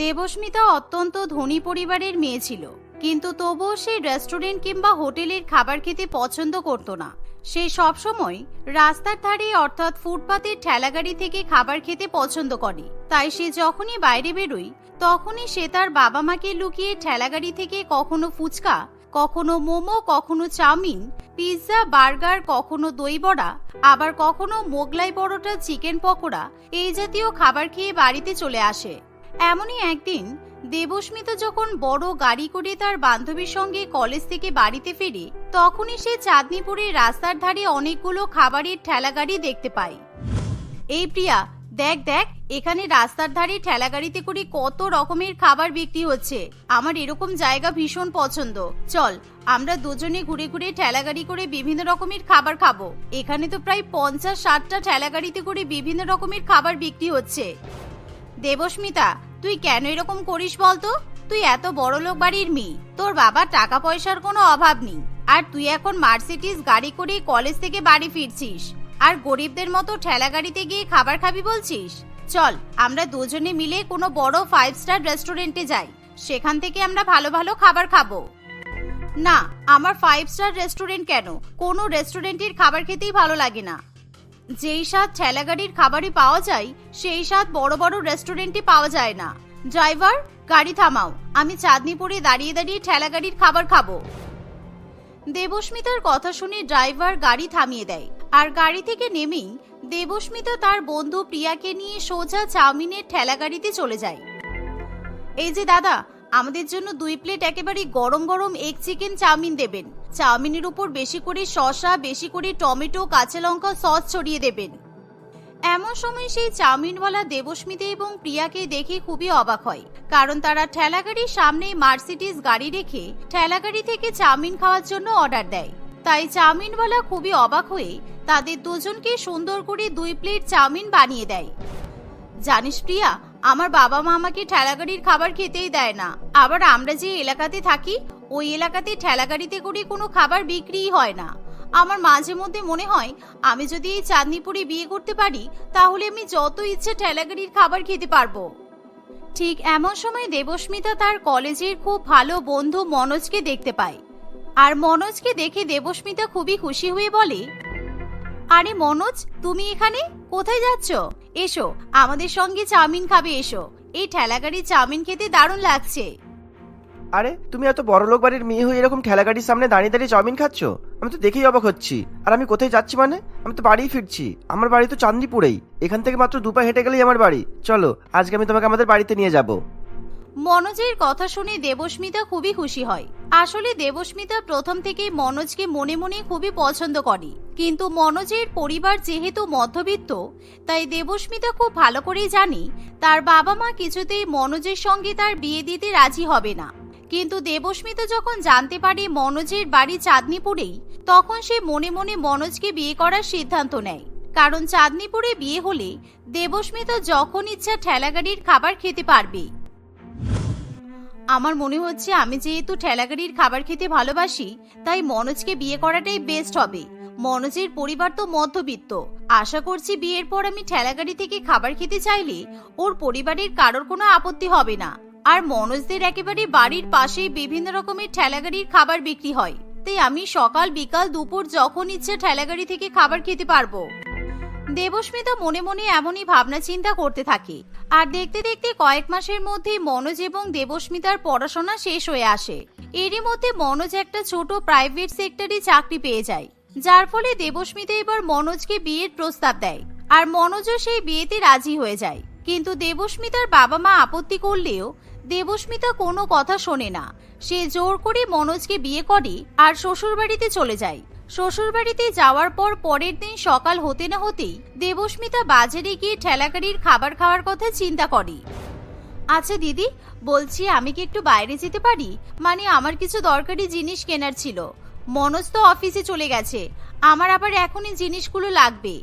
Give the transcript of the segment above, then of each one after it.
দেবস্মিতা অত্যন্ত ধনী পরিবারের মেয়ে ছিল, কিন্তু তবুও সে রেস্টুরেন্ট কিংবা হোটেলের খাবার খেতে পছন্দ করত না। সে সবসময় রাস্তার ধারে অর্থাৎ ফুটপাতের ঠেলাগাড়ি থেকে খাবার খেতে পছন্দ করে। তাই সে যখনই বাইরে বেরোয়, তখনই সে তার বাবা মাকে লুকিয়ে ঠেলাগাড়ি থেকে কখনো ফুচকা, কখনো মোমো, কখনো চাউমিন, পিৎজা, বার্গার, কখনো দই বড়া, আবার কখনো মোগলাই পরোটা, চিকেন পকোড়া এই জাতীয় খাবার খেয়ে বাড়িতে চলে আসে। এমনই একদিন দেবস্মিতা যখন বড় গাড়ি করে তার বান্ধবীর সঙ্গে কলেজ থেকে বাড়িতে ফেরে, তখনই সে চাঁদনিপুরের রাস্তার ধারে অনেকগুলো খাবারের ঠেলা গাড়ি দেখতে পায়। এই প্রিয়া, দেখ দেখ, এখানে রাস্তার ধারে ঠেলা গাড়িতে করে কত রকমের খাবার বিক্রি হচ্ছে। আমার এরকম জায়গা ভীষণ পছন্দ। চল, আমরা দুজনে ঘুরে ঘুরে ঠেলা গাড়ি করে বিভিন্ন রকমের খাবার খাব। এখানে তো প্রায় পঞ্চাশ ষাটটা ঠেলা গাড়িতে করে বিভিন্ন রকমের খাবার বিক্রি হচ্ছে। দেবস্মিতা তুই কেন এরকম করিস বলতো? তুই এত বড় লোক বাড়ির মেয়ে, তোর বাবার টাকা পয়সার কোনো অভাব নেই। আর তুই এখন মার্সিডিজ গাড়ি করে কলেজ থেকে বাড়ি ফিরছিস। আর গরিবদের মতো ঠেলা গাড়িতে গিয়ে খাবার খাবি বলছিস? চল, আমরা দুজনে মিলে কোনো বড় ফাইভ স্টার রেস্টুরেন্টে যাই। সেখান থেকে আমরা ভালো ভালো খাবার খাব। না, আমার ফাইভ স্টার রেস্টুরেন্ট কেন? কোনো রেস্টুরেন্টের খাবার খেতেই ভালো লাগে না। যেই স্বাদ ঠেলাগাড়ির খাবারই পাওয়া যায়, সেই স্বাদ বড় বড় রেস্টুরেন্টে পাওয়া যায় না। ড্রাইভার, গাড়ি থামাও। আমি চাঁদনিপুরে দাঁড়িয়ে দাঁড়িয়ে ঠেলাগাড়ির খাবার খাব। দেবস্মিতার কথা শুনে ড্রাইভার গাড়ি থামিয়ে দেয়। আর গাড়ি থেকে নেমেই দেবস্মিতা তার বন্ধু প্রিয়াকে নিয়ে সোজা চাউমিনের ঠেলাগাড়িতে চলে যায়। এই যে দাদা আমাদের জন্য দুই প্লেট একেবারে গরম গরম এগ চিকেন চাউমিন দেবেন। চাউমিনের উপর বেশি করে শসা, বেশি করে টমেটো, কাঁচা লঙ্কা সস ছড়িয়ে দেবেন। এমন সময় সেই চাউমিনওয়ালা দেবস্মিতা এবং প্রিয়াকে দেখে খুবই অবাক হয়। কারণ তারা ঠেলাগাড়ির সামনে মার্সিডিস গাড়ি রেখে ঠেলাগাড়ি থেকে চাউমিন খাওয়ার জন্য অর্ডার দেয়। তাই চাউমিনওয়ালা খুবই অবাক হয়ে তাদের দুজনকে সুন্দর করে দুই প্লেট চাউমিন বানিয়ে দেয়। জানিস প্রিয়া আমার বাবা মা আমাকে ঠেলাগাড়ির খাবার খেতেই দেয় না। আবার আমরা যে এলাকাতে থাকি, ওই এলাকাতে ঠেলাগাড়িতে করে কোনো খাবার বিক্রিই হয় না। আমার মাঝে মধ্যে মনে হয়, আমি যদি এই চাঁদনিপুরে বিয়ে করতে পারি, তাহলে আমি যত ইচ্ছে ঠেলাগাড়ির খাবার খেতে পারব। ঠিক এমন সময় দেবস্মিতা তার কলেজের খুব ভালো বন্ধু মনোজকে দেখতে পায়। আর মনোজকে দেখে দেবস্মিতা খুবই খুশি হয়ে বলে, আরে মনোজ, তুমি এখানে? কোথায় যাচ্ছ? এসো, আমাদের সঙ্গে চাউমিন খাবে, এসো। এই ঠেলাগাড়ির চাউমিন খেতে দারুণ লাগছে। আরে, তুমি এত বড় লোক বাড়ির মেয়ে হয়ে এরকম ঠেলাগাড়ির সামনে দাঁড়িয়ে দাঁড়িয়ে চাউমিন খাচ্ছ? আমি তো দেখেই অবাক হচ্ছি। আর আমি কোথায় যাচ্ছি মানে? আমি তো বাড়িই ফিরছি। আমার বাড়ি তো চান্দিপুরেই। এখান থেকে মাত্র দুপা হেঁটে গেলেই আমার বাড়ি। চলো, আজকে আমি তোমাকে আমাদের বাড়িতে নিয়ে যাব। মনোজের কথা শুনে দেবস্মিতা খুবই খুশি হয়। আসলে দেবস্মিতা প্রথম থেকেই মনোজকে মনে মনে খুবই পছন্দ করে। কিন্তু মনোজের পরিবার যেহেতু মধ্যবিত্ত, তাই দেবস্মিতা খুব ভালো করেই জানে তার বাবা মা কিছুতেই মনোজের সঙ্গে তার বিয়ে দিতে রাজি হবে না। কিন্তু দেবস্মিতা যখন জানতে পারে মনোজের বাড়ি চাঁদনিপুরেই, তখন সে মনে মনে মনোজকে বিয়ে করার সিদ্ধান্ত নেয়। কারণ চাঁদনিপুরে বিয়ে হলে দেবস্মিতা যখন ইচ্ছা ঠেলাগাড়ির খাবার খেতে পারবে। আমার মনে হচ্ছে আমি যেহেতু ঠেলাগাড়ির খাবার খেতে ভালোবাসি, তাই মনোজকে বিয়ে করাটাই বেস্ট হবে। মনোজের পরিবার তো মধ্যবিত্ত। আশা করছি বিয়ের পর আমি ঠেলাগাড়ি থেকে খাবার খেতে চাইলে ওর পরিবারের কারোর কোনো আপত্তি হবে না। আর মনোজদের একেবারে বাড়ির পাশেই বিভিন্ন রকমের ঠেলাগাড়ির খাবার বিক্রি হয়। তাই আমি সকাল বিকাল দুপুর যখন ইচ্ছে ঠেলাগাড়ি থেকে খাবার খেতে পারব। দেবস্মিতা মনে মনে এমনই ভাবনা চিন্তা করতে থাকে। আর দেখতে দেখতে কয়েক মাসের মধ্যেই মনোজ এবং দেবস্মিতার পড়াশোনা শেষ হয়ে আসে। এরই মধ্যে মনোজ একটা ছোট প্রাইভেট সেক্টরে চাকরি পেয়ে যায়। যার ফলে দেবস্মিতা এবার মনোজকে বিয়ের প্রস্তাব দেয়। আর মনোজও সেই বিয়েতে রাজি হয়ে যায়। কিন্তু দেবস্মিতার বাবা মা আপত্তি করলেও দেবস্মিতা কোনো কথা শোনে না। সে জোর করে মনোজকে বিয়ে করে আর শ্বশুরবাড়িতে চলে যায়। শ্বশুরবাড়িতে যাওয়ার পর পরের দিন সকাল হতে না হতেই দেবস্মিতা বাজারে গিয়ে ঠেলাগাড়ির খাবার খাওয়ার কথা চিন্তা করে। আচ্ছা দিদি, বলছি আমি কি একটু বাইরে যেতে পারি? মানে আমার কিছু দরকারি জিনিস কেনার ছিল। মনোজ তো অফিসে চলে গেছে। আমার আবার এখনই জিনিসগুলো লাগবে।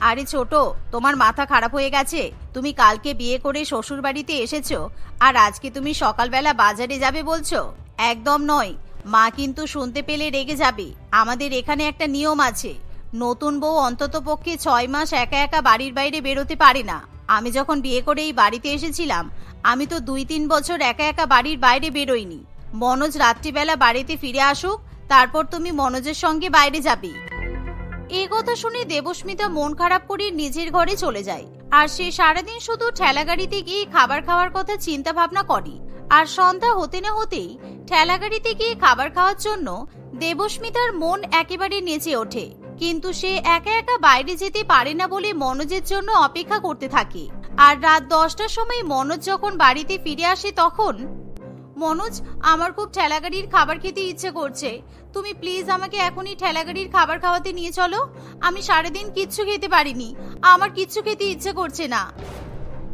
আরে ছোট, তোমার মাথা খারাপ হয়ে গেছে? তুমি কালকে বিয়ে করে শ্বশুর বাড়িতে এসেছ? আর আজকে তুমি সকালবেলা বাজারে যাবে বলছো? একদম নয়। মা কিন্তু শুনতে পেলে রেগে যাবে। আমাদের এখানে একটা নিয়ম আছে। নতুন বউ অন্তত পক্ষে ছয় মাস একা একা বাড়ির বাইরে বেরোতে পারে না। আমি যখন বিয়ে করে এই বাড়িতে এসেছিলাম, আমি তো দুই তিন বছর একা একা বাড়ির বাইরে বেরোইনি। মনোজ রাত্রিবেলা বাড়িতে ফিরে আসুক, তারপর তুমি মনোজের সঙ্গে বাইরে যাবে। এই কথা শুনে দেবস্মিতা মন খারাপ করে নিজের ঘরে চলে যায়। আর সে সারাদিন শুধু ঠেলাগাড়িতে গিয়ে খাবার খাওয়ার কথা চিন্তা ভাবনা করে। আর সন্ধ্যা হতে না হতেই ঠেলাগাড়িতে গিয়ে খাবার খাওয়ার জন্য দেবস্মিতার মন একেবারে নেচে ওঠে, কিন্তু সে একা একা বাইরে যেতে পারে না বলে মনোজের জন্য অপেক্ষা করতে থাকে। আর রাত দশটার সময় মনোজ যখন বাড়িতে ফিরে আসে তখন, মনোজ, আমার খুব ঠেলাগাড়ির খাবার খেতে ইচ্ছে করছে। তুমি প্লিজ আমাকে এখনই ঠেলাগাড়ির খাবার খাওয়াতে নিয়ে চলো। আমি সারাদিন কিচ্ছু খেতে পারিনি। আমার কিচ্ছু খেতে ইচ্ছে করছে না।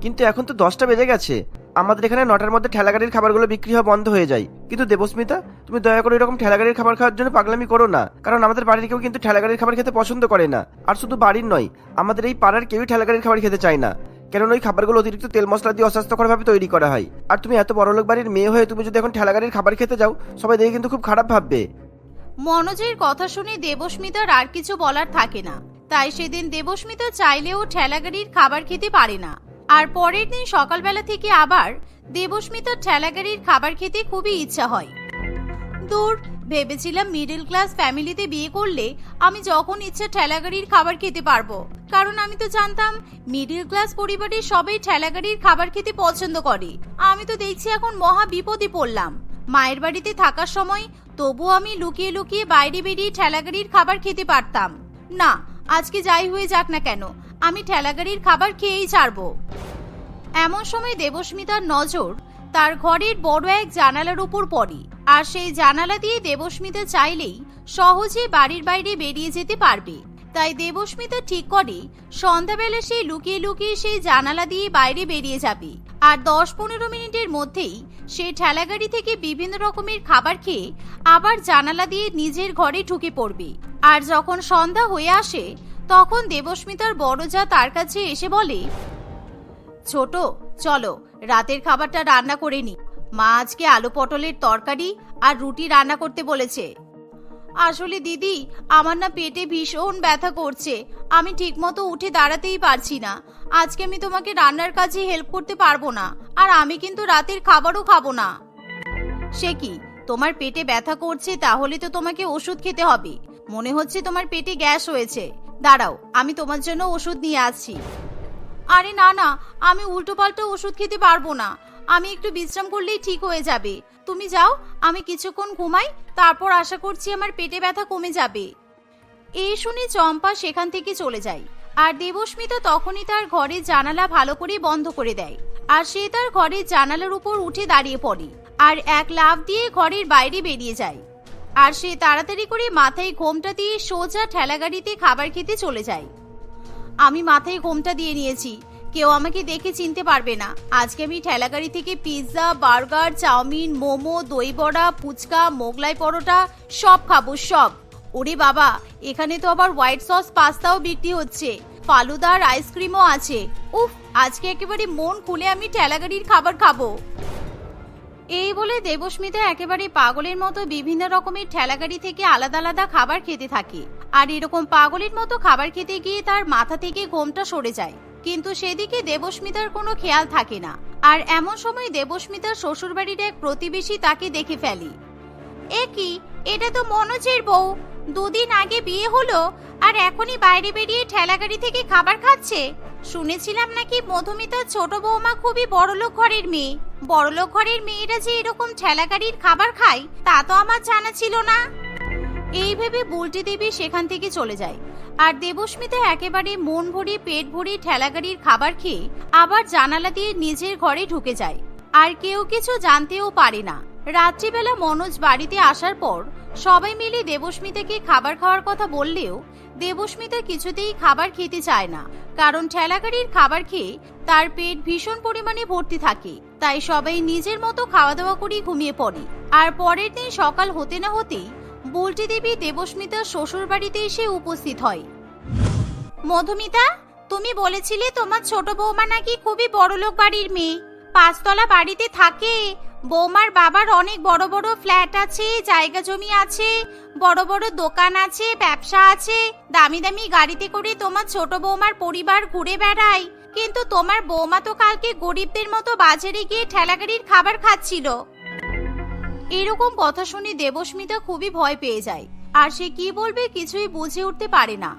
কিন্তু এখন তো দশটা বেজে গেছে। আমাদের এখানে নটার মধ্যে ঠেলাগাড়ির খাবারগুলো বিক্রি হওয়া বন্ধ হয়ে যায়। কিন্তু দেবস্মিতা, তুমি দয়া করে এরকম ঠেলাগাড়ির খাবার খাওয়ার জন্য পাগলামি করো না, কারণ আমাদের বাড়ির কেউ কিন্তু ঠেলাগাড়ির খাবার খেতে পছন্দ করে না, আর শুধু বাড়ির নয়, আমাদের এই পাড়ার কেউই ঠেলাগাড়ির খাবার খেতে চায় না। কেননা ওই খাবারগুলো অতিরিক্ত তেল মশলা দিয়ে অস্বাস্থ্যকরভাবে তৈরি করা হয়। আর তুমি এত বড়লোক বাড়ির মেয়ে হয়ে তুমি যদি এখন ঠেলাগাড়ির খাবার খেতে যাও, সবাই দেখে কিন্তু খুব খারাপ ভাববে। মনোজের কথা শুনে দেবস্মিতার আর কিছু বলার থাকে না। তাই সেদিন দেবস্মিতা চাইলেও ঠেলাগাড়ির খাবার খেতে পারে না। আর পরের দিন সকালবেলা থেকে আবার দেবস্মিতার ঠেলাগাড়ির খাবার খেতে খুবই ইচ্ছা হয়। দূর, ভেবেছিলাম মিডল ক্লাস ফ্যামিলিতে বিয়ে করলে আমি যখন ইচ্ছা ঠেলাগাড়ির খাবার খেতে পারব। কারণ আমি তো জানতাম মিডল ক্লাস পরিবারের সবাই ঠেলাগাড়ির খাবার খেতে পছন্দ করে। আমি তো দেখছি এখন মহা বিপদে পড়লাম। মায়ের বাড়িতে থাকার সময় তবুও আমি লুকিয়ে লুকিয়ে বাইরে বেরিয়ে ঠেলাগাড়ির খাবার খেতে পারতাম। না, আজকে যাই হয়ে যাক না কেন। আমি ঠেলাগাড়ির খাবার খেয়েই ছাড়ব। এমন সময় দেবস্মিতার নজর তার ঘরের বড় এক জানালার উপর পড়ে, আর সেই জানালা দিয়ে দেবস্মিতা চাইলেই সহজে বাড়ির বাইরে বেরিয়ে যেতে পারবে। তাই দেবস্মিতা ঠিক করে সন্ধ্যাবেলা সেই লুকিয়ে লুকিয়ে সেই জানালা দিয়ে বাইরে বেরিয়ে যাবে, আর দশ পনেরো মিনিটের মধ্যেই সে ঠেলাগাড়ি থেকে বিভিন্ন রকমের খাবার খেয়ে আবার জানালা দিয়ে নিজের ঘরে ঢুকে পড়বে। আর যখন সন্ধ্যা হয়ে আসে তখন দেবস্মিতার বড় যা তার কাছে এসে বলে, ছোট, চলো, রাতের খাবারটা রান্না করে নি। মা আজকে আলু পটলের তরকারি আর রুটি রান্না করতে বলেছে। আসলে দিদি, আমার না পেটে ভীষণ ব্যথা করছে। আমি ঠিকমতো উঠে দাঁড়াতেই পারছি না। আজকে আমি তোমাকে রান্নার কাজে হেল্প করতে পারব না, আর আমি কিন্তু রাতের খাবারও খাব না। সে কি, তোমার পেটে ব্যথা করছে তাহলে তো তোমাকে ওষুধ খেতে হবে। মনে হচ্ছে তোমার পেটে গ্যাস হয়েছে। দাঁড়াও, আমি তোমার জন্য ওষুধ নিয়ে আসছি আরে না না, আমি উল্টো পাল্টা ওষুধ খেতে পারব না। আমি একটু বিশ্রাম করলেই ঠিক হয়ে যাবে। তুমি যাও, আমি কিছুক্ষণ ঘুমাই, তারপর আশা করছি আমার পেটে ব্যথা কমে যাবে। এই শুনে চম্পা সেখান থেকে চলে যায়। আর দেবস্মিতা তখনই তার ঘরের জানালা ভালো করে বন্ধ করে দেয়। আর সে তার ঘরের জানালার উপর উঠে দাঁড়িয়ে পড়ে। আর এক লাফ দিয়ে ঘরের বাইরে বেরিয়ে যায়। আর সে তাড়াতাড়ি করে মাথায় ঘোমটা দিয়ে সোজা ঠেলাগাড়িতে খাবার খেতে চলে যায়। আমি মাথায় ঘোমটা দিয়ে নিয়েছি। কেউ আমাকে দেখে চিনতে পারবে না। আজকে আমি ঠেলাগাড়ি থেকে পিৎজা, বার্গার, চাউমিন, মোমো দই বড়া ফুচকা, মোগলাই পরোটা সব খাব, সব। ওরে বাবা, এখানে তো আবার হোয়াইট সস পাস্তাও বিক্রি হচ্ছে। ফালুদার আইসক্রিমও আছে। উফ, আজকে একেবারে মন খুলে আমি ঠেলাগাড়ির খাবার খাব। এই বলে দেবস্মিতা একেবারে পাগলের মতো বিভিন্ন রকমের ঠেলাগাড়ি থেকে আলাদা আলাদা খাবার খেতে থাকে। আর এরকম পাগলের মতো খাবার খেতে গিয়ে তার মাথা থেকে ঘোমটা সরে যায়। কিন্তু সেদিকে দেবস্মিতার কোনো খেয়াল থাকে না। আর এমন সময় দেবস্মিতার শ্বশুরবাড়ির এক প্রতিবেশী তাকে দেখে ফেলে। এ কি? এটা তো মনোজের বউ। দুদিন আগে বিয়ে হলো আর এখনই বাইরে বেরিয়ে ঠেলাগাড়ি থেকে খাবার খাচ্ছে। শুনেছিলাম নাকি মধুমিতার ছোট বৌমা খুবই বড়লোক ঘরের মেয়ে। বড়লোক ঘরের মেয়েরা যে এরকম ঠেলাগাড়ির খাবার খায়, তা তো আমার জানা ছিল না। এই ভেবে বুলটি দেবী সেখান থেকে চলে যায়। আর দেবস্মিতা একেবারে মন ভরে পেট ভরে ঠেলাগাড়ির খাবার খেয়ে আবার জানালা দিয়ে নিজের ঘরে ঢুকে যায়। আর কেউ কিছু জানতেও পারে না। রাত্রিবেলা মনোজ বাড়িতে আসার পর সবাই মিলে দেবস্মিতাকে খাবার খাওয়ার কথা বললেও দেবস্মিতা কিছুতেই খাবার খেতে চায় না। কারণ ঠেলাগাড়ির খাবার খেয়ে তার পেট ভীষণ পরিমাণে ভর্তি থাকে। তাই সবাই নিজের মতো খাওয়া দাওয়া করে ঘুমিয়ে পড়ে। আর পরের দিন সকাল হতে না হতেই বুলটি দেবী দেবস্মিতার শ্বশুর বাড়িতে এসে উপস্থিত হয়। মধুমিতা, তুমি বলেছিলে তোমার ছোট বৌমা নাকি খুবই বড়লোক বাড়ির মেয়ে। পাঁচতলা বাড়িতে থাকে। বৌমার বাবার অনেক বড় বড় ফ্ল্যাট আছে, জায়গা জমি আছে, বড় বড় দোকান আছে, ব্যবসা আছে। দামি দামি গাড়িতে করে তোমার ছোট বৌমার পরিবার ঘুরে বেড়ায়। কিন্তু তোমার বৌমা তো কালকে গরিবদের মতো বাজারে গিয়ে ঠেলাগাড়ির খাবার খাচ্ছিল। এরকম কথা শুনে দেবস্মিতা খুবই ভয় পেয়ে যায়। আর সে কি বলবে কিছুই বুঝে উঠতে পারে না।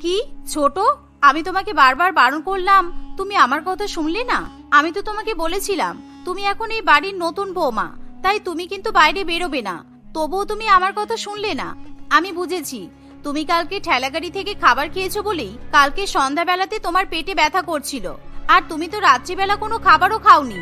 কি? ছোট? আমি তোমাকে বারবার বারণ করলাম। তুমি আমার কথা শুনলে না? আমি তো তোমাকে বলেছিলাম। তুমি এখন এই বাড়ির নতুন বৌমা, তাই তুমি কিন্তু বাইরে বেরোবে না। তবুও তুমি আমার কথা শুনলে না। আমি বুঝেছি, তুমি কালকে ঠেলাগাড়ি থেকে খাবার খেয়েছো বলেই কালকে সন্ধ্যাবেলাতে তোমার পেটে ব্যথা করছিল। আর তুমি তো রাত্রিবেলা কোনো খাবারও খাওনি।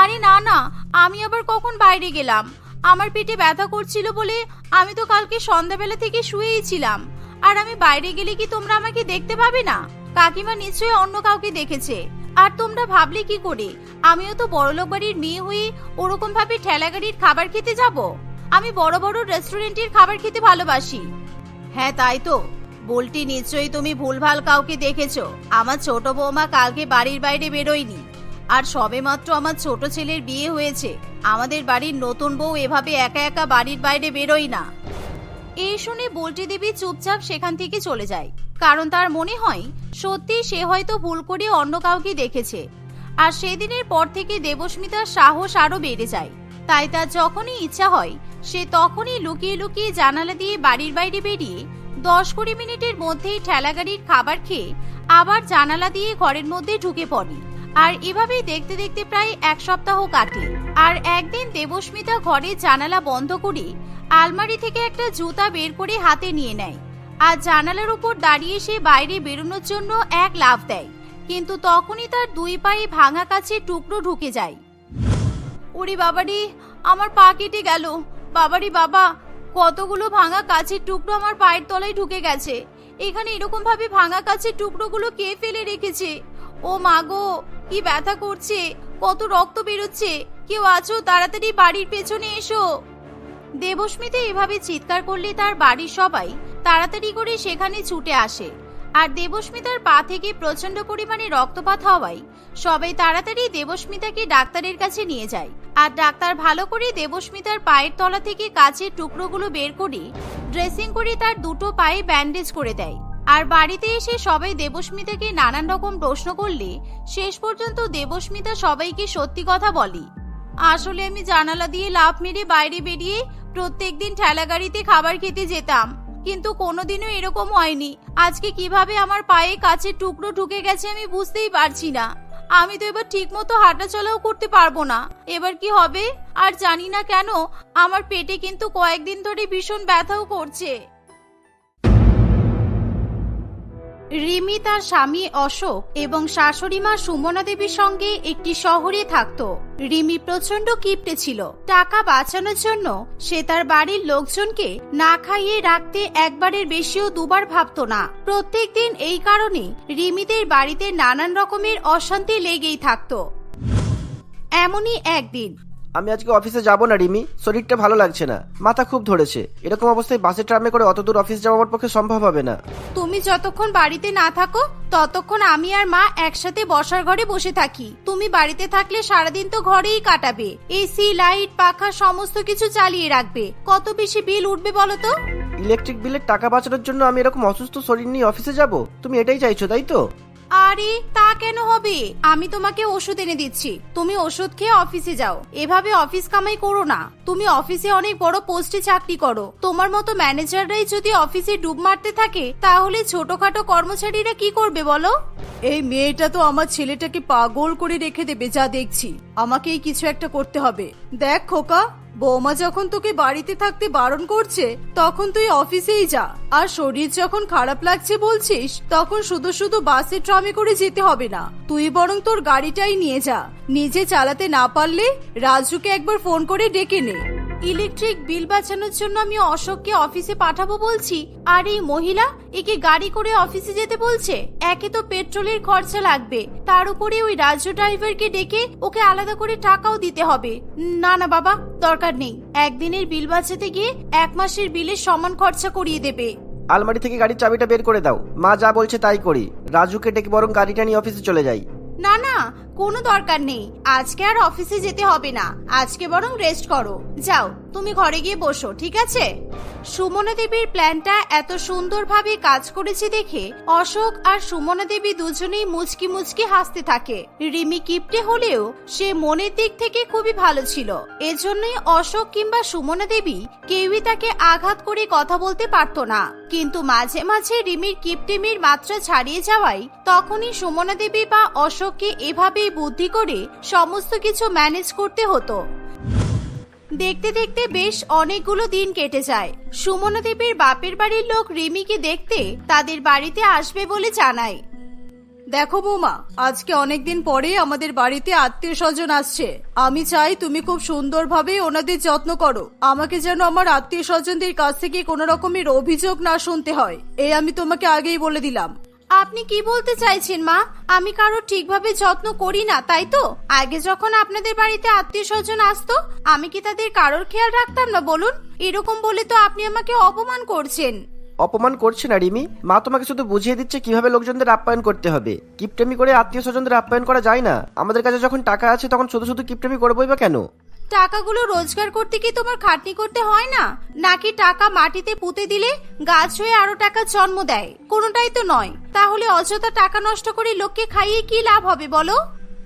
আরে না না, আমি আবার কখন বাইরে গেলাম? আমার পেটে ব্যথা করছিল বলে আমি তো কালকে সন্ধ্যাবেলা থেকে শুয়েই ছিলাম। আর আমি বাইরে গেলে কি তোমরা আমাকে দেখতে পাবে না? কাকিমা নিশ্চয়ই অন্য কাউকে দেখেছে। আর তোমরা ভাবলে কি করে? আমিও তো বড়লোক বাড়ির মেয়ে হয়ে ওরকম ভাবে ঠেলা গাড়ির খাবার খেতে যাব? আমি বড় বড় রেস্টুরেন্টের খাবার খেতে ভালোবাসি। হ্যাঁ তাই তো। বলটি নিশ্চয়ই তুমি ভুলভাল কাউকে দেখেছ। আমার ছোট বৌমা কালকে বাড়ির বাইরে বেরোয়নি। আর সবেমাত্র আমার ছোট ছেলের বিয়ে হয়েছে। আমাদের বাড়ির নতুন বউ এভাবে একা একা বাড়ির বাইরে বেরোয় না। এই শুনে বল্টি দেবী চুপচাপ সেখান থেকে চলে যায়। কারণ তার মনে হয় সত্যি সে হয়তো ভুল করে অন্য কাউকে দেখেছে। আর সেদিনের পর থেকে দেবস্মিতার সাহস আরও বেড়ে যায়। তাই তার যখনই ইচ্ছা হয়, সে তখনই লুকিয়ে লুকিয়ে জানালা দিয়ে বাড়ির বাইরে বেরিয়ে দশ কুড়ি মিনিটের মধ্যেই ঠেলাগাড়ির খাবার খেয়ে আবার জানালা দিয়ে ঘরের মধ্যে ঢুকে পড়ে। আর এভাবেই দেখতে দেখতে প্রায় এক সপ্তাহ কাটে। আর একদিন দেবস্মিতা ঘরের জানালা বন্ধ করে আলমারি থেকে একটা জুতা বের করে হাতে নিয়ে নেয়। আর জানালার উপর দাঁড়িয়ে সে বাইরে বেরোনোর জন্য এক লাফ দেয়। কিন্তু তখনই তার দুই পায়ে ভাঙা কাছে টুকরো ঢুকে যায়। ওরে বাবারি, আমার পা কেটে গেল। বাবারি বাবা, কতগুলো ভাঙা কাছের টুকরো আমার পায়ের তলায় ঢুকে গেছে। এখানে এরকম ভাবে ভাঙা কাছের টুকরোগুলো কে ফেলে রেখেছে? ও মা গো কি ব্যথা করছে? কত রক্ত বেরোচ্ছে? কেউ আছো তাড়াতাড়ি বাড়ির পেছনে এসো। দেবস্মিতা এভাবে চিৎকার করলে তার বাড়ির সবাই তাড়াতাড়ি করে সেখানে ছুটে আসে। আর দেবস্মিতার পা থেকে প্রচণ্ড পরিমাণে রক্তপাত হওয়ায় সবাই তাড়াতাড়ি দেবস্মিতাকে ডাক্তারের কাছে নিয়ে যায়। আর ডাক্তার ভালো করে দেবস্মিতার পায়ের তলা থেকে কাচের টুকরোগুলো বের করে ড্রেসিং করে তার দুটো পায়ে ব্যান্ডেজ করে দেয়। আর বাড়িতে এসে সবাই দেবস্মিতাকে নানান রকম প্রশ্ন করলে শেষ পর্যন্ত দেবস্মিতা সবাইকে সত্যি কথা বলে। আসলে আমি জানালা দিয়ে লাফ মেরে বাইরে বেরিয়ে প্রত্যেকদিন ঠেলা গাড়িতে খাবার খেতে যেতাম। কিন্তু কোনোদিনও এরকম হয়নি। আজকে কীভাবে আমার পায়ে কাছের টুকরো ঢুকে গেছে আমি বুঝতেই পারছি না। আমি তো এবার ঠিক মতো হাঁটাচলাও করতে পারব না। এবার কি হবে? আর জানি না কেন, আমার পেটে কিন্তু কয়েকদিন ধরে ভীষণ ব্যথাও করছে। রিমি তার স্বামী অশোক এবং শাশুড়ি মা সুমনা দেবীর সঙ্গে একটি শহরে থাকত। রিমি প্রচণ্ড কিপটে ছিল। টাকা বাঁচানোর জন্য সে তার বাড়ির লোকজনকে না খাইয়ে রাখতে একবারের বেশিও দুবার ভাবতো না। প্রত্যেক দিন এই কারণে রিমিদের বাড়িতে নানান রকমের অশান্তি লেগেই থাকত। এমনই একদিন আমি আজকে অফিসে যাব না রিমি। শরীরটা ভালো লাগছে না। মাথা খুব ধরেছে। এরকম অবস্থায় বাসে ট্রামে করে অত দূর অফিস যাওয়া আমার পক্ষে সম্ভব হবে না। তুমি যতক্ষণ বাড়িতে না থাকো ততক্ষণ আমি আর মা একসাথে বসার ঘরে বসে থাকি। তুমি বাড়িতে থাকলে সারাদিন তো ঘরেই কাটাবে। এসি লাইট পাখা সমস্ত কিছু চালিয়ে রাখবে। কত বেশি বিল উঠবে বলো তো? ইলেকট্রিক বিলের টাকা বাঁচানোর জন্য আমি এরকম অসুস্থ শরীর নিয়ে অফিসে যাব? তুমি এটাই চাইছো তাই তো? আরে, তা কেন হবে? আমি তোমাকে ওষুধ এনে দিচ্ছি। তুমি ওষুধ খেয়ে অফিসে যাও। এভাবে অফিস কামাই করো না। তুমি অফিসে অনেক বড় পোস্টে চাকরি করো। তোমার মতো ম্যানেজাররাই যদি অফিসে ডুব মারতে থাকে, তাহলে ছোটখাটো কর্মচারীরা কি করবে বলো? এই মেয়েটা তো আমার ছেলেটাকে পাগল করে রেখে দেবে, যা দেখছি। আমাকেই কিছু একটা করতে হবে। দেখ খোকা বৌমা যখন তোকে বাড়িতে থাকতে বারণ করছে, তখন তুই অফিসেই যা। আর শরীর যখন খারাপ লাগছে বলছিস, তখন শুধু শুধু বাসে ট্রামে করে যেতে হবে না। তুই বরং তোর গাড়িটাই নিয়ে যা। নিজে চালাতে না পারলে রাজুকে একবার ফোন করে ডেকে নে। ইলেকট্রিক বিল বাঁচানোর জন্য আমি অশোককে অফিসে পাঠাবো বলছি। আর এই মহিলা একে গাড়ি করে অফিসে যেতে বলছে। একে তো পেট্রোলের খরচা লাগবে। তার উপরে ওই রাজ্য ড্রাইভারকে ডেকে ওকে আলাদা করে টাকাও দিতে হবে। না না, বাবা, দরকার নেই। একদিনের বিল বাঁচাতে গিয়ে এক মাসের বিলের সমান খরচা করিয়ে দেবে। আলমারি থেকে গাড়ির চাবিটা বের করে দাও। মা যা বলছে তাই করি। রাজুকে ডেকে বরং গাড়িটা নিয়ে অফিসে চলে যাই। না না, কোনো দরকার নেই। আজকে আর অফিসে যেতে হবে না। আজকে বরং রেস্ট করো। যাও, তুমি ঘরে গিয়ে বসো, ঠিক আছে? সুমনা দেবীর প্ল্যানটা এত সুন্দরভাবে কাজ করেছে দেখে অশোক আর সুমনা দেবী দুজনেই মুচকি মুচকি হাসতে থাকে। রিমি কিপটে হলেও সে মনের দিক থেকে খুবই ভালো ছিল। এজন্যই অশোক কিংবা সুমনা দেবী কেউই তাকে আঘাত করে কথা বলতে পারতো না। কিন্তু মাঝে মাঝে রিমির কিপটেমির মাত্রা ছাড়িয়ে যাওয়ায় তখনই সুমনা দেবী বা অশোককে এভাবেই বুদ্ধি করে সমস্ত কিছু ম্যানেজ করতে হতো। দেখতে দেখতে বেশ অনেকগুলো দিন কেটে যায়। সুমনা দেবীর বাপের বাড়ির লোক রিমিকে দেখতে তাদের বাড়িতে আসবে বলে জানায়। দেখো বৌমা, আজকে অনেকদিন পরে আমাদের বাড়িতে আত্মীয় স্বজন আসছে। আমি চাই তুমি খুব সুন্দরভাবে ওনাদের যত্ন করো। আমাকে যেন আমার আত্মীয় স্বজনদের কাছ থেকে কোনো রকমের অভিযোগ না শুনতে হয়। এই আমি তোমাকে আগেই বলে দিলাম। আপনি কি বলতে চাইছেন, মা? আমি কারও ঠিকভাবে যত্ন করি না, তাই তো? আগে যখন আপনাদের বাড়িতে আত্মীয় স্বজন আসতো, আমি কি তাদের কারোর খেয়াল রাখতাম না, বলুন? এরকম বলে তো আপনি আমাকে অপমান করছেন। অপমান করছে না, রিমি। মা তোমাকে শুধু বুঝিয়ে দিচ্ছে কীভাবে লোকজনদের আপ্যায়ন করতে হবে। কিপটেমি করে আত্মীয় স্বজনদের আপ্যায়ন করা যায় না। আমাদের কাছে যখন টাকা আছে, তখন শুধু শুধু কিপটেমি করবোই বা কেন? টাকাগুলো রোজগার করতে কি তোমার খাটনি করতে হয় না? নাকি টাকা মাটিতে পুঁতে দিলে গাছ হয়ে আরও টাকা জন্ম দেয়? কোনোটাই তো নয়। তাহলে অযথা টাকা নষ্ট করে লোককে খাইয়ে কি লাভ হবে বলো?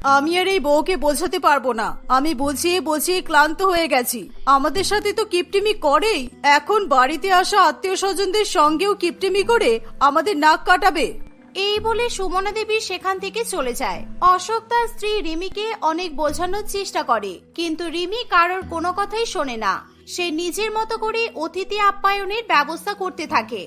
আমি আর এই বউকে বোঝাতে পারব না। আমি বুঝিয়ে বুঝিয়ে ক্লান্ত হয়ে গেছি। আমাদের সাথে তো কিপটিমি করেই। এখন বাড়িতে আসা আত্মীয় স্বজনদের সঙ্গেও কিপটিমি করে আমাদের নাক কাটাবে। এই বলে সুমনা দেবী সেখান থেকে চলে যায়। অশোক তার স্ত্রী রিমিকে অনেক বোঝানোর চেষ্টা করে, কিন্তু রিমি কারোর কোনো কথাই শোনে না। সে নিজের মতো করে অতিথি আপ্যায়নের ব্যবস্থা করতে থাকে।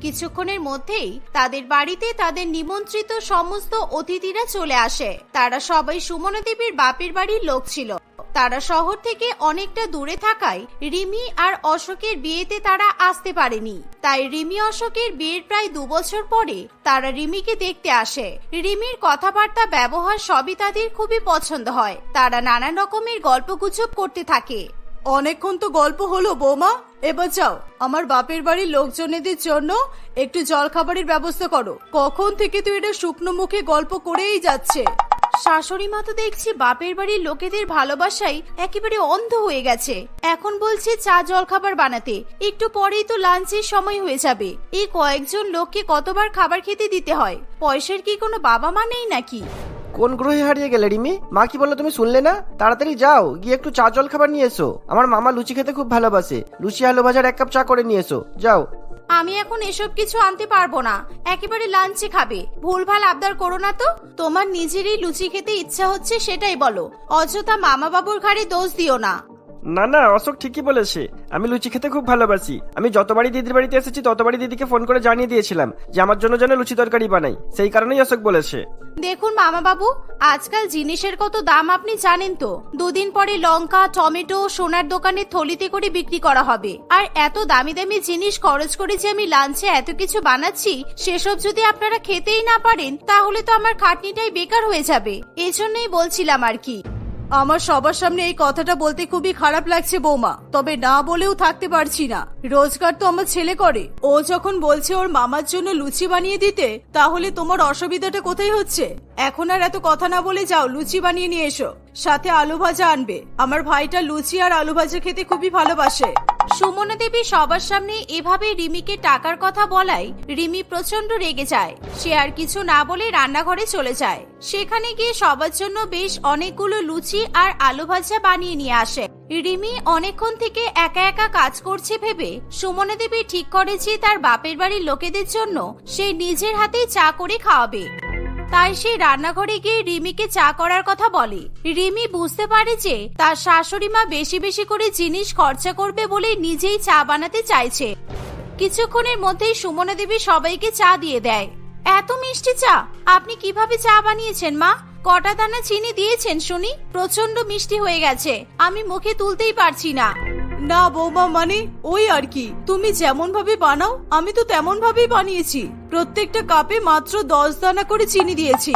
কিছুক্ষণের মধ্যেই তাদের বাড়িতে তাদের নিমন্ত্রিত সমস্ত অতিথিরা চলে আসে। তারা সবাই সুমনা দেবীর বাপের বাড়ির লোক ছিল। তারা শহর থেকে অনেকটা দূরে থাকায় রিমি আর অশোকের বিয়েতে তারা আসতে পারেনি। তাই রিমি অশোকের বিয়ের প্রায় দু বছর পরে তারা রিমিকে দেখতে আসে। রিমির কথাবার্তা, ব্যবহার সবই তাদের খুবই পছন্দ হয়। তারা নানান রকমের গল্পগুজব করতে থাকে। অনেকক্ষণ তো গল্প হলো, বৌমা। এবার যাও, আমার বাপের বাড়ির লোকজনেদের জন্য একটু জল খাবারের ব্যবস্থা করো। কখন থেকে তুই এটা শুকনো মুখে গল্প করেই যাচ্ছে। শাশুড়ি মা তো দেখছি বাপের বাড়ির লোকেদের ভালোবাসাই একেবারে অন্ধ হয়ে গেছে। এখন বলছে চা জল খাবার বানাতে। একটু পরেই তো লাঞ্চের সময় হয়ে যাবে। এই কয়েকজন লোককে কতবার খাবার খেতে দিতে হয়? পয়সার কি কোনো বাবা মা নেই নাকি? কোন গ্রহে হারিয়ে গেলে রিমি? মা কি বলল তুমি শুনলে না? তাড়াতাড়ি যাও, গিয়ে একটু চা জল খাবার নিয়ে এসো। আমার মামা লুচি খেতে খুব ভালোবাসে। লুচি আলু ভাজার এক কাপ চা করে নিয়ে এসো। যাও। আমি এখন এসব কিছু আনতে পারব না। একেবারে লাঞ্চে খাবে। ভুলভাল আবদার করো না তো। তোমার নিজেরই লুচি খেতে ইচ্ছা হচ্ছে সেটাই বলো। অযথা মামা বাবুর ঘাড়ে দোষ দিও না। না না, অশোক ঠিকই বলেছে। আমি লুচি খেতে খুব ভালোবাসি। আমি যতবারই দিদির বাড়িতে এসেছি, ততবারই দিদিকে ফোন করে জানিয়ে দিয়েছিলাম যে আমার জন্য যেন লুচি তরকারি বানাই। সেই কারণেই অশোক বলেছে। দেখুন মামা বাবু আজকাল জিনিসের কত দাম আপনি জানেন তো? দুদিন পরে লঙ্কা, টমেটো, সোনার দোকানে থলিতে করে বিক্রি করা হবে। আর এত দামি দামি জিনিস খরচ করে যে আমি লাঞ্চে এত কিছু বানাচ্ছি, সেসব যদি আপনারা খেতেই না পারেন, তাহলে তো আমার খাটনিটাই বেকার হয়ে যাবে। এজন্যই বলছিলাম আর কি। আমার সবার সামনে এই কথাটা বলতে খুবই খারাপ লাগছে বৌমা। তবে না বলেও থাকতে পারছি না। রোজগার তো আমার ছেলে করে। ও যখন বলছে ওর মামার জন্য লুচি বানিয়ে দিতে, তাহলে তোমার অসুবিধাটা কোথায় হচ্ছে? এখন আর এত কথা না বলে যাও, লুচি বানিয়ে নিয়ে এসো। সাথে আলু ভাজা আনবে। আমার ভাইটা লুচি আর আলু ভাজা খেতে খুবই ভালোবাসে। সুমনা দেবী সবার সামনে এভাবে রিমিকে টাকার কথা বলায় রিমি প্রচণ্ড রেগে যায়। সে আর কিছু না বলে রান্নাঘরে চলে যায়। সেখানে গিয়ে সবার জন্য বেশ অনেকগুলো লুচি আর আলু ভাজা বানিয়ে নিয়ে আসে। রিমি অনেকক্ষণ থেকে একা একা কাজ করছে ভেবে সুমনা দেবী ঠিক করে যে তার বাপের বাড়ির লোকেদের জন্য সে নিজের হাতেই চা করে খাওয়াবে। তাই সে রান্নাঘরে গিয়ে রিমিকে চা করার কথা বলে। রিমি বুঝতে পারে যে তার শাশুড়ি মা বেশি বেশি করে জিনিস খরচা করবে বলে নিজেই চা বানাতে চাইছে। কিছুক্ষণের মধ্যেই সুমনা দেবী সবাইকে চা দিয়ে দেয়। এত মিষ্টি চা, আপনি কীভাবে চা বানিয়েছেন মা? কটা দানা চিনি দিয়েছেন শুনি প্রচণ্ড মিষ্টি হয়ে গেছে, আমি মুখে তুলতেই পারছি না। না বৌমা মানে ওই আর কি। তুমি যেমন ভাবে বানাও, আমি তো তেমন ভাবেই বানিয়েছি। প্রত্যেকটা কাপে মাত্র দশ দানা করে চিনি দিয়েছি।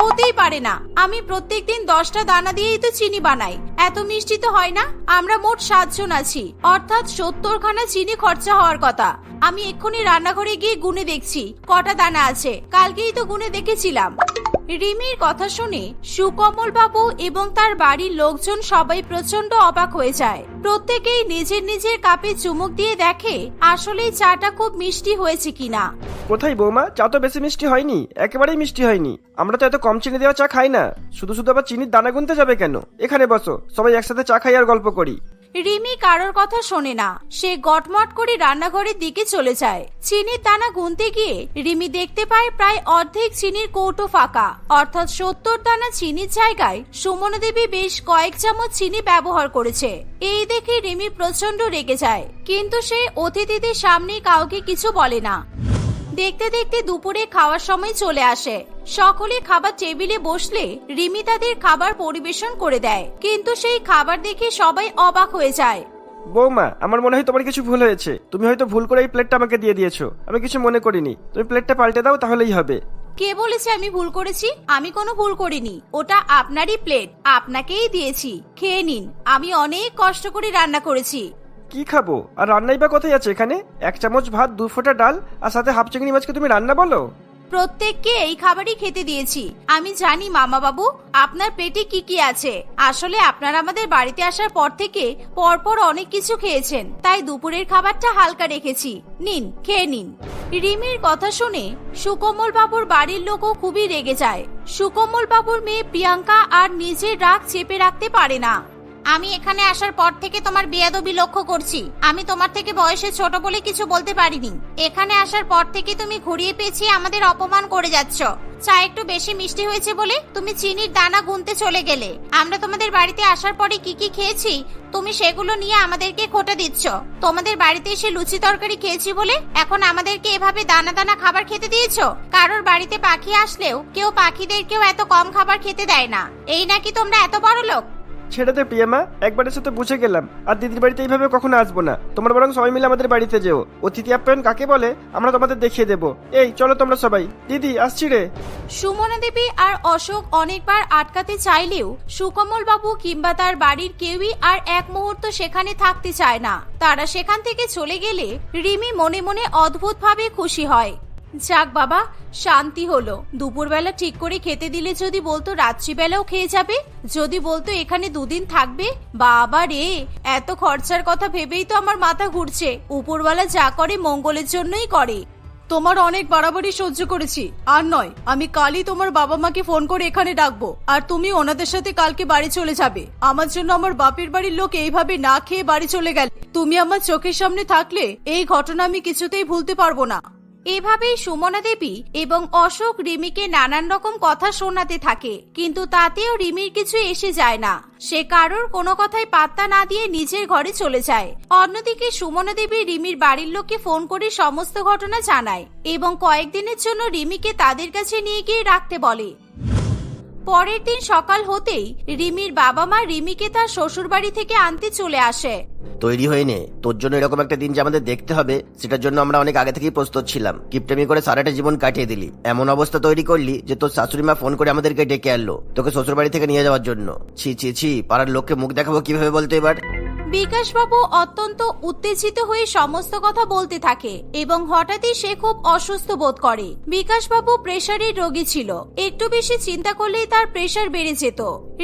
হতেই পারে না। আমি প্রত্যেকদিন দশটা দানা দিয়েই তো চিনি বানাই। এত মিষ্টি তো হয় না, আমরা মোট সাতজন আছি। অর্থাৎ সত্তর খানা চিনি খরচা হওয়ার কথা। আমি এক্ষুনি রান্নাঘরে গিয়ে গুনে দেখছি, কটা দানা আছে। কালকেই তো গুনে দেখেছিলাম। রিমির কথা শুনে সুকমল বাবু এবং তার বাড়ির লোকজন সবাই প্রচণ্ড অবাক হয়ে যায়। প্রত্যেকেই নিজের নিজের কাপে চুমুক দিয়ে দেখে আসলে চাটা খুব মিষ্টি হয়েছে কিনা। কোথায় বৌমা? চা তো বেশি মিষ্টি হয়নি। একেবারেই মিষ্টি হয়নি। আমরা তো এত কম চিনি দেওয়া চা খাই না। শুধু শুধু আবার চিনির দানা গুনতে যাবে কেন? এখানে বসো। সবাই একসাথে চা খাই আর গল্প করি। রিমি কারোর কথা শোনে না। সে গটমট করে রান্নাঘরের দিকে চলে যায়। চিনির দানা গুনতে গিয়ে রিমি দেখতে পায় প্রায় অর্ধেক চিনির কৌটো ফাঁকা। অর্থাৎ সত্তর দানা চিনির জায়গায় সুমনা দেবী বেশ কয়েক চামচ চিনি ব্যবহার করেছে। এই দেখে রিমি প্রচণ্ড রেগে যায়। কিন্তু সে অতিথিদের সামনে কাউকে কিছু বলে না। দেখতে দেখতে দুপুরে খাওয়ার সময় চলে আসে। সকলে খাবার টেবিলে বসলে রিমি তাদের খাবার পরিবেশন করে দেয়। কিন্তু সেই খাবার দেখে সবাই অবাক হয়ে যায়। বৌমা আমার মনে হয় তোমার কিছু ভুল হয়েছে। তুমি হয়তো ভুল করে এই প্লেটটা আমাকে দিয়ে দিয়েছ। আমি কিছু মনে করিনি। তুমি প্লেটটা পাল্টে দাও তাহলেই হবে। কে বলেছে আমি ভুল করেছি? আমি কোনো ভুল করিনি। ওটা আপনারই প্লেট। আপনাকেই দিয়েছি। খেয়ে নিন। আমি অনেক কষ্ট করে রান্না করেছি। কি খাব? আর রান্নাই বা কোথায় আছে এখানে? এক চামচ ভাত, দু ফোঁটা ডাল, আর সাথে হাফ চিংড়ি মাছকে তুমি রান্না বলো। প্রত্যেককে এই খাবারই খেতে দিয়েছি। আমি জানি মামা বাবু আপনার পেটে কি কি আছে। আসলে আপনারা আমাদের বাড়িতে আসার পর থেকে পরপর অনেক কিছু খেয়েছেন। তাই দুপুরের খাবারটা হালকা রেখেছি। নিন, খেয়ে নিন। রিমির কথা শুনে সুকমল বাবুর বাড়ির লোকও খুবই রেগে যায়। সুকমল বাবুর মেয়ে প্রিয়াঙ্কা আর নিজের রাগ চেপে রাখতে পারে না। আমি এখানে আসার পর থেকে তোমার বেয়াদবি লক্ষ্য করছি। আমি তোমার থেকে বয়সে ছোট বলে কিছু বলতে পারিনি। এখানে আসার পর থেকে তুমি ঘুরিয়ে পেঁচিয়ে আমাদের অপমান করে যাচ্ছ। চা একটু বেশি মিষ্টি হয়েছে বলে তুমি চিনির দানা গুনতে চলে গেলে। আমরা তোমাদের বাড়িতে আসার পরে কি কি খেয়েছি, তুমি সেগুলো নিয়ে আমাদেরকে খোটা দিচ্ছ। তোমাদের বাড়িতে এসে লুচি তরকারি খেয়েছি বলে এখন আমাদেরকে এভাবে দানা দানা খাবার খেতে দিয়েছ? কারোর বাড়িতে পাখি আসলেও কেউ পাখিদেরকেও এত কম খাবার খেতে দেয় না। এই নাকি তোমরা এত বড় লোক ছেড়ে দে প্রিয়ামা একবার এসে তো বুঝে গেলাম। আর দিদির বাড়িতে এইভাবে কখনো আসব না। তোমরা বরং সবাই মিলে আমাদের বাড়িতে যেও। অতিথি আপ্যায়ন কাকে বলে, আমরা তোমাদের দেখিয়ে দেবো। এই, চলো তোমরা সবাই। দিদি, আসছি রে। সুমনা দেবী আর অশোক অনেকবার আটকাতে চাইলেও সুকমল বাবু কিংবা তার বাড়ির কেউই আর এক মুহূর্ত সেখানে থাকতে চায় না। তারা সেখান থেকে চলে গেলে রিমি মনে মনে অদ্ভুতভাবে খুশি হয়। যাক বাবা, শান্তি হলো। দুপুরবেলা ঠিক করে খেতে দিলে যদি বলতো রাত্রিবেলাও খেয়ে যাবে, যদি বলতো এখানে দুদিন থাকবে, বাবা রে, এত খরচার কথা ভেবেই তো আমার মাথা ঘুরছে। উপরওয়ালা যা করে মঙ্গলের জন্যই করে। তোমার অনেক বাড়াবাড়ি সহ্য করেছি। আর নয়, আমি কালই তোমার বাবা মাকে ফোন করে এখানে ডাকবো, আর তুমি ওনাদের সাথে কালকে বাড়ি চলে যাবে। আমার জন্য আমার বাপের বাড়ির লোক এইভাবে না খেয়ে বাড়ি চলে গেল। তুমি আমার চোখের সামনে থাকলে এই ঘটনা আমি কিছুতেই ভুলতে পারব না। এভাবেই সুমনা দেবী এবং অশোক রিমিকে নানান রকম কথা শোনাতে থাকে, কিন্তু তাতেও রিমির কিছু এসে যায় না। সে কারোর কোনো কথায় পাত্তা না দিয়ে নিজের ঘরে চলে যায়। অন্যদিকে সুমনা দেবী রিমির বাড়ির লোককে ফোন করে সমস্ত ঘটনা জানায় এবং কয়েকদিনের জন্য রিমিকে তাদের কাছে নিয়ে গিয়ে রাখতে বলে। পরের দিন সকাল হতেই রিমির বাবা মা রিমিকে তার শ্বশুর বাড়ি থেকে আনতে চলে আসে। তৈরি হয়ে নে। তোর জন্য এরকম একটা দিন যে আমাদের দেখতে হবে, সেটার জন্য আমরা অনেক আগে থেকেই প্রস্তুত ছিলাম। কিপটেমি করে সারাটা জীবন কাটিয়ে দিলি। এমন অবস্থা তৈরি করলি যে তোর শাশুড়ি মা ফোন করে আমাদেরকে ডেকে আনলো, তোকে শ্বশুর বাড়ি থেকে নিয়ে যাওয়ার জন্য। ছি ছি ছি, পাড়ার লোককে মুখ দেখাবো কীভাবে বলতো এবার? বিকাশবাবু অত্যন্ত উত্তেজিত হয়ে সমস্ত কথা বলতে থাকে এবং হঠাৎই সে খুব অসুস্থ বোধ করে। বিকাশবাবু প্রেশারের রোগী ছিল। একটু বেশি চিন্তা করলেই তার প্রেশার বেড়ে যেত।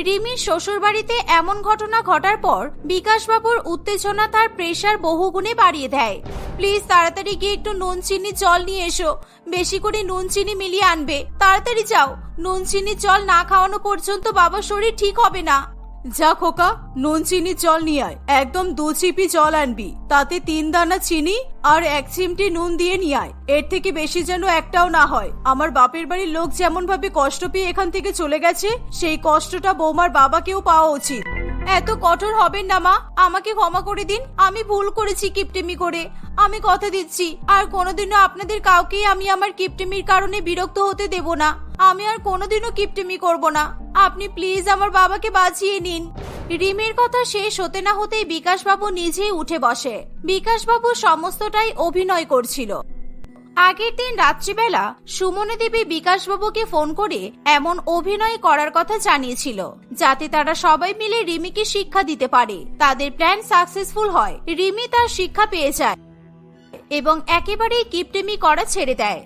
রিমির শ্বশুর বাড়িতে এমন ঘটনা ঘটার পর বিকাশবাবুর উত্তেজনা তার প্রেশার বহুগুণে বাড়িয়ে দেয়। প্লিজ তাড়াতাড়ি গিয়ে একটু নুন চিনি জল নিয়ে এসো। বেশি করে নুন, চিনি মিলিয়ে আনবে। তাড়াতাড়ি যাও। নুন চিনি জল না খাওয়ানো পর্যন্ত বাবার শরীর ঠিক হবে না। যা খোকা, নুন চিনি জল নিয়ে আয়। একদম দু চিপি জল আনবি। তাতে তিন দানা চিনি আর এক চিমটি নুন দিয়ে নিয়ে আয়। এর থেকে বেশি যেন একটাও না হয়। আমার বাপের বাড়ির লোক যেমন ভাবে কষ্ট পেয়ে এখান থেকে চলে গেছে, সেই কষ্টটা বৌমার বাবাকেও পাওয়া উচিত। এত কঠোর হবেন না মা। আমাকে ক্ষমা করে দিন। আমি ভুল করেছি কিপটেমি করে। আমি কথা দিচ্ছি। আর কোনোদিনও আপনাদের কাউকেই আমি আমার কিপটেমির কারণে বিরক্ত হতে দেব না। আমি আর কোনোদিনও কিপটেমি করব না। আপনি প্লিজ আমার বাবাকে বাঁচিয়ে নিন। রিমির কথা শেষ হতে না হতেই বিকাশবাবু নিজেই উঠে বসে। বিকাশবাবু সমস্তটাই অভিনয় করছিল। আগের দিন রাত্রিবেলা সুমনা দেবী বিকাশবাবুকে ফোন করে এমন অভিনয় করার কথা জানিয়েছিল, যাতে তারা সবাই মিলে রিমিকে শিক্ষা দিতে পারে। তাদের প্ল্যান সাকসেসফুল হয়। রিমি তার শিক্ষা পেয়ে যায় এবং একেবারেই কিপটেমি করা ছেড়ে দেয়।